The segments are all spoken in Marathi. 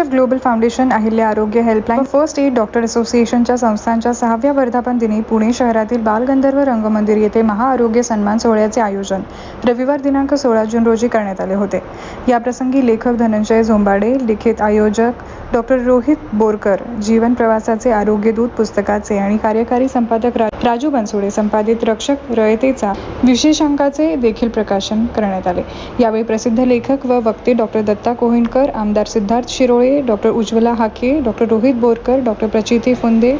सत्यशेफ ग्लोबल फाउंडेशन अहिल्या आरोग्य हेल्पलाईन फर्स्ट एड डॉक्टर असोसिएशनच्या संस्थांच्या सहाव्या वर्धापन दिनी पुणे शहरातील बालगंधर्व रंगमंदिर येथे महाआरोग्य सन्मान सोहळ्याचे आयोजन रविवार दिनांक सोळा जून रोजी करण्यात आले होते. याप्रसंगी लेखक धनंजय झोंबाडे लिखित आयोजक डॉक्टर रोहित बोरकर जीवन प्रवासाचे आरोग्यदूत पुस्तकाचे आणि कार्यकारी संपादक रा- राजू बनसोडे संपादित रक्षक रयतेचा विशेषांकाचे देखील प्रकाशन करण्यात आले. यावेळी प्रसिद्ध लेखक व वक्ते डॉक्टर दत्ता कोहिंडकर आमदार Siddharth Shirole doctor Ujjwala Hake doctor Rohit Borkar doctor Prachiti Phunde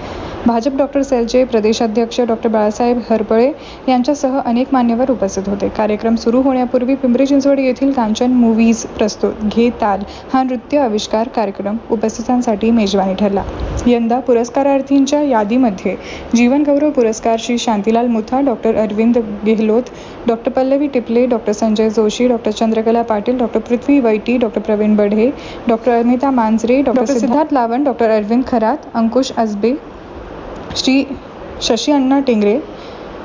Bhajap doctor सेलचे प्रदेशाध्यक्ष डॉक्टर बाळासाहेब हरपळे यांच्यासह अनेक मान्यवर उपस्थित होते. कार्यक्रम सुरू होण्यापूर्वी पिंपरी चिंचवड येथील कांचन मूव्हीज प्रस्तुत घे ताल हा नृत्य आविष्कार कार्यक्रम उपस्थितांसाठी मेजवानी ठरला. यंदा पुरस्कारार्थींच्या यादीमध्ये जीवनगौरव पुरस्कार Shri Shantilal Mutha doctor Arvind Gehlot doctor Pallavi Tiple doctor Sanjay Joshi doctor Chandrakala Patil doctor Prithvi Vaiti doctor Pravin Badhe doctor Amita Manjare doctor Siddharth Lavan doctor Arvind Kharat Ankush Asbe Shri Shashi Anna Tengre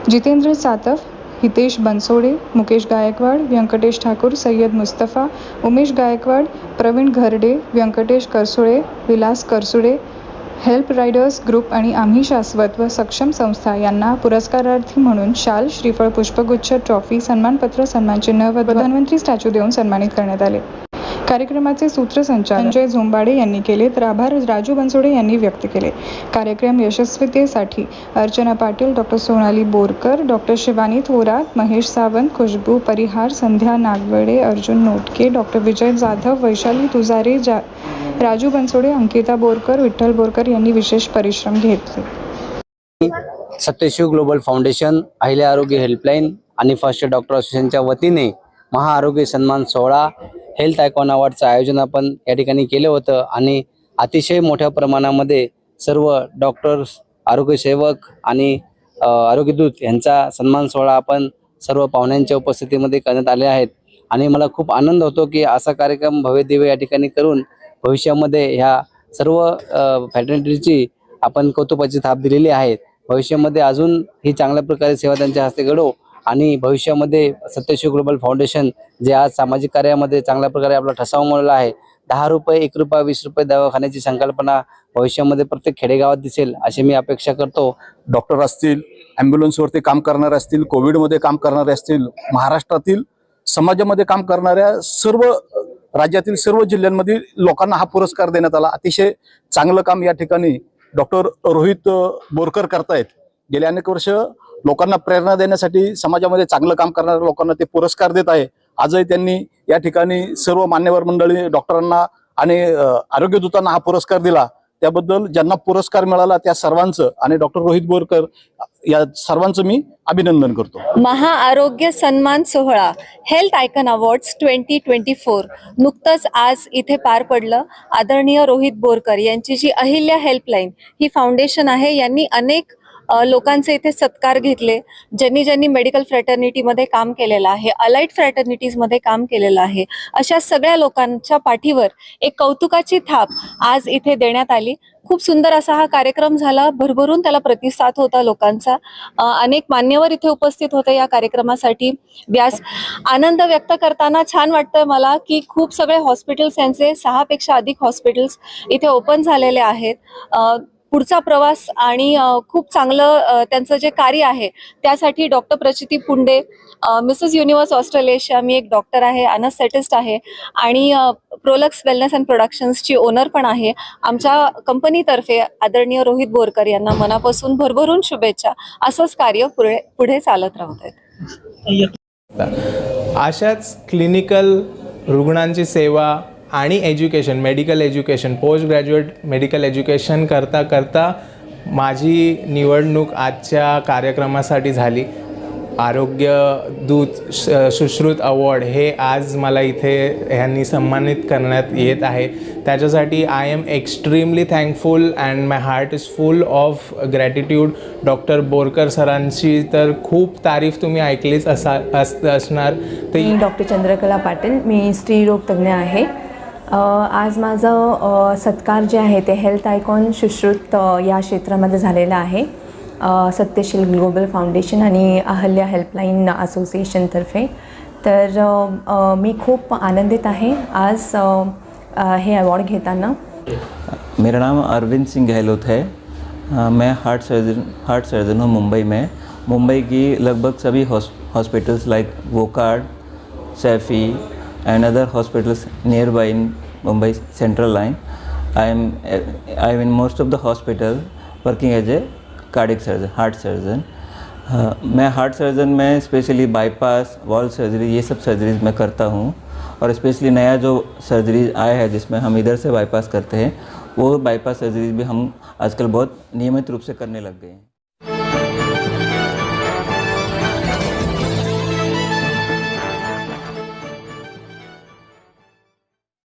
Jitendra Sataf Hitesh Bansode Mukesh Gaikwad Venkatesh Thakur Sayyad Mustafa Umesh Gaikwad Pravin Gharde Venkatesh Karsule Vilas Karsude help riders group आणि आम्ही शाश्वत व सक्षम संस्था यांना पुरस्कारार्थी म्हणून शाल श्रीफळ पुष्पगुच्छ ट्रॉफी सन्मानपत्र सन्मानचिन्ह व प्रधानमंत्री स्टॅच्यू देऊन सन्मानित करण्यात आले. कार्यक्रमाचे सूत्रसंचालन संजय झोंबाडे यांनी केले तर आभार. राजू बनसोडे यांनी व्यक्त केले. कार्यक्रम यशस्वीतेसाठी Archana Patil doctor Sonali Borkar doctor Shivani Thorat Mahesh Sawant Khushboo Parihar Sandhya Nagwade Arjun Notke doctor Vijay Jadhav Vaishali Tujare जा राजू बनसोडे अंकिता बोरकर विठ्ठल बोरकर यांनी विशेष परिश्रम घेतले. सत्यशिव ग्लोबल फाउंडेशन अहिल्या आरोग्य हेल्पलाईन आणि फर्स्ट डॉक्टर असोसिएशनच्या वतीने महाआरोग्य सन्मान सोहळा हेल्थ आयकॉन अवॉर्डचं आयोजन आपण या ठिकाणी केलं होतं आणि अतिशय मोठ्या प्रमाणामध्ये सर्व डॉक्टर्स आरोग्यसेवक आणि आरोग्यदूत यांचा सन्मान सोहळा आपण सर्व पाहुण्यांच्या उपस्थितीमध्ये करण्यात आले आहेत. आणि मला खूप आनंद होतो की असा कार्यक्रम भव्यदिव्य या ठिकाणी करून भविष्यामध्ये ह्या सर्व फॅटर्निटीची आपण कौतुकाची थाप दिलेली आहे. भविष्यामध्ये अजून ही चांगल्या प्रकारे सेवा त्यांच्या हस्ते घडो आणि भविष्यामध्ये सत्यशिव ग्लोबल फाउंडेशन जे आज सामाजिक कार्यामध्ये चांगल्या प्रकारे आपला ठसा उमटला आहे दहा रुपये एक रुपया वीस रुपये दवाखान्याची संकल्पना भविष्यामध्ये प्रत्येक खेडेगावात दिसेल अशी मी अपेक्षा करतो. डॉक्टर असतील ॲम्ब्युलन्सवरती काम करणारे असतील कोविडमध्ये काम करणारे असतील महाराष्ट्रातील समाजामध्ये काम करणाऱ्या सर्व राज्यातील सर्व जिल्ह्यांमधील लोकांना हा पुरस्कार देण्यात आला. अतिशय चांगलं काम या ठिकाणी डॉक्टर रोहित बोरकर करतायत. गेले अनेक वर्ष लोकांना प्रेरणा देण्यासाठी समाजामध्ये चांगलं काम करणाऱ्या लोकांना ते पुरस्कार देत आहे. आजही त्यांनी या ठिकाणी सर्व मान्यवर मंडळी डॉक्टरांना आणि आरोग्य दूतांना हा पुरस्कार दिला. त्याबद्दल ज्यांना पुरस्कार मिळाला त्या सर्वांचं आणि डॉक्टर रोहित बोरकर या सर्वांचं मी अभिनंदन करतो. महाआरोग्य सन्मान सोहळा health icon awards twenty twenty four नुकतंच आज इथे पार पडलं. आदरणीय रोहित बोरकर यांची जी अहिल्या हेल्पलाईन ही फाउंडेशन आहे यांनी अनेक लोकांचे इथे सत्कार घेतले ज्यांनी ज्यांनी मेडिकल फ्रॅटर्निटीमध्ये काम केलेलं आहे अलाइट फ्रॅटर्निटीजमध्ये काम केलेलं आहे अशा सगळ्या लोकांच्या पाठीवर एक कौतुकाची थाप आज इथे देण्यात आली. खूप सुंदर असा हा कार्यक्रम झाला. भरभरून त्याला प्रतिसाद होता लोकांचा. अनेक मान्यवर इथे उपस्थित होते या कार्यक्रमासाठी. व्यास आनंद व्यक्त करताना छान वाटतंय मला की खूप सगळे हॉस्पिटल्स यांचे सहापेक्षा अधिक हॉस्पिटल्स इथे ओपन झालेले आहेत. पुढचा प्रवास आणि खूप चांगलं त्यांचं जे कार्य आहे त्यासाठी doctor Prachiti Punde Mrs universe ऑस्ट्रेलियाच्या मी एक डॉक्टर आहे अनस्थेटिस्ट आहे आणि प्रोलक्स वेलनेस अँड प्रोडक्शन्सची ओनर पण आहे. आमच्या कंपनीतर्फे आदरणीय रोहित बोरकर यांना मनापासून भरभरून शुभेच्छा. असंच कार्य पुढे पुढे चालत राहत आहेत. अशाच क्लिनिकल रुग्णांची सेवा आणि education medical education post graduate medical education करता करता माझी निवडणूक आजच्या कार्यक्रमासाठी झाली. आरोग्य दूत श- सुश्रुत अवॉर्ड हे आज मला इथे ह्यांनी सन्मानित करण्यात येत आहे. त्याच्यासाठी I am extremely thankful and my heart is full of gratitude doctor Borkar सरांची तर खूप तारीफ तुम्ही ऐकलीच असा अस असणार. तर डॉक्टर चंद्रकला पाटील मी स्त्रीरोग तज्ज्ञ आहे. आज माझं सत्कार जे आहे ते हेल्थ आयकॉन सुश्रुत या क्षेत्रामध्ये झालेलं आहे. सत्यशील ग्लोबल फाउंडेशन आणि अहल्या हेल्पलाईन असोसिएशनतर्फे तर मी खूप आनंदित आहे आज हे अवॉर्ड घेताना. मेरा नाम अरविंद सिंह गहलोत है। मैं हार्ट सर्जन हार्ट सर्जन हूँ मुंबई में। मुंबई की लगभग सभी hospitals like Wockhardt Saifee and other hospitals nearby in Mumbai central line I am I am in most of the hospital working as a cardiac surgeon heart surgeon मैं हार्ट सर्जन में स्पेशली बाईपास वॉल सर्जरी ये सब सर्जरीज मैं करता हूँ। और स्पेशली नया जो सर्जरी आया है जिसमें हम इधर से बाईपास करते हैं, वो बाईपास सर्जरीज भी हम आजकल बहुत नियमित रूप से करने लग गए हैं।